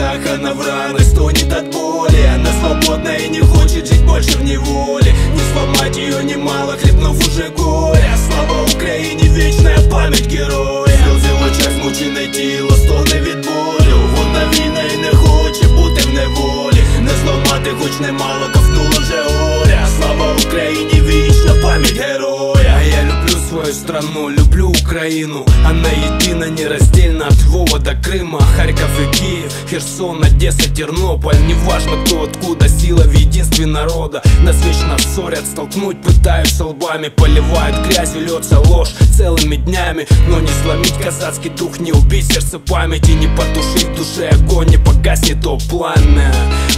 слезах, она в ранах стонет от боли. Она свободна и не хочет жить больше в неволе. Не сломать ее немало, хлебнув уже горя Слава Украине, вечная память героя. Сльози в очах змучене тіло, стоне від болю Вона війна і не хоче бути в неволі Не зламати хоч немало, ковнула вже горя Слава Україні, вічна пам'ять героя свою страну, люблю Украину. Она едина, нераздельна от Львова до Крыма. Харьков и Киев, Херсон, Одесса, Тернополь. Неважно кто откуда, сила в единстве народа. Нас вечно ссорят, столкнуть пытаются лбами. Поливают грязью, льется ложь целыми днями. Но не сломить казацкий дух, не убить сердце памяти. Не потушить в душе огонь, не погаснет то пламя.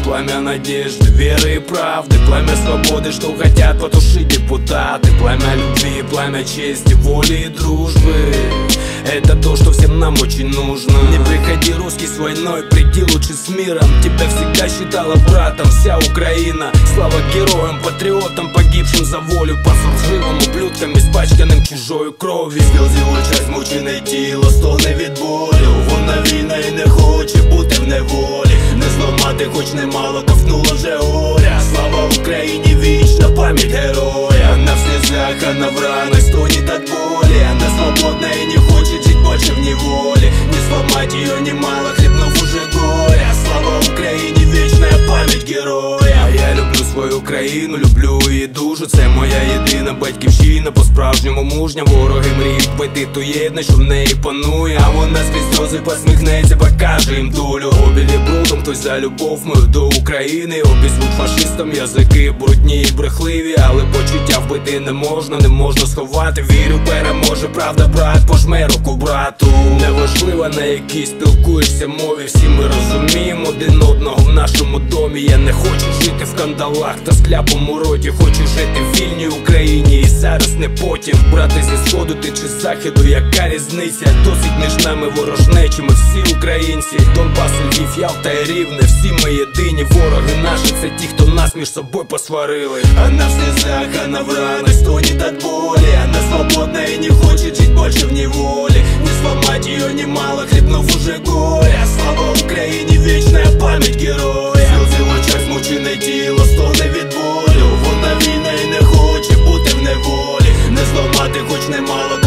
Пламя надежды, веры и правды. Пламя свободы, что хотят потушить депутаты. Пламя любви, пламя чести, воли и дружбы Это то, что всем нам очень нужно Не приходи, русский, с войной, приди лучше с миром Тебя всегда считала братом вся Украина Слава героям, патриотам, погибшим за волю По служивым ублюдкам, испачканным чужою кров'ю Сльози в очах змучене тіло, стогне від болю Вона війна і не хоче бути в неволі Не зламати хоч немало, ковнула вже горя Слава Україні, вічна пам'ять героя Она в слезах, она в ранах, сломать ее немало, хлебнув уже горя. Слава Україні, вечная пам'ять героя. А я люблю свою країну, люблю її дуже Це моя єдина батьківщина, по-справжньому мужня Вороги мріють бити ту єдність, що в неї панує. А вона скрізь сльози посміхнеться, покаже їм долю. Обілі брудом, хтось за любов мою до України. Обізвуть фашистам язики брудні і брехливі. Але почуття вбити не можна, не можна сховати. Вірю, переможе правда, брат, пожме руку брату Неважливо на якій спілкуєшся мові. Всі ми розуміємо один одного в нашому домі. Я не хочу жити в кандалах та скляпом у роті. Хочу жити в вільній Україні і зараз не потім. Брати зі сходу ти чи з заходу, яка різниця? Досить між нами ворожнечі, ми всі українці. Донбас, Львів, Ялта і Рівне, всі ми єдині Вороги наші, це ті, хто нас між собою посварили. Она в слезах, она в ранах, стонет от боли Она свободна и не хочет жить больше в неволе сломать ее немало, хлебнув уже горя Слава Украине, вечная память героя. Сльози в очах змучене тіло, стоне від болю Вона війна і не хоче бути в неволі. Не зламати хоч немало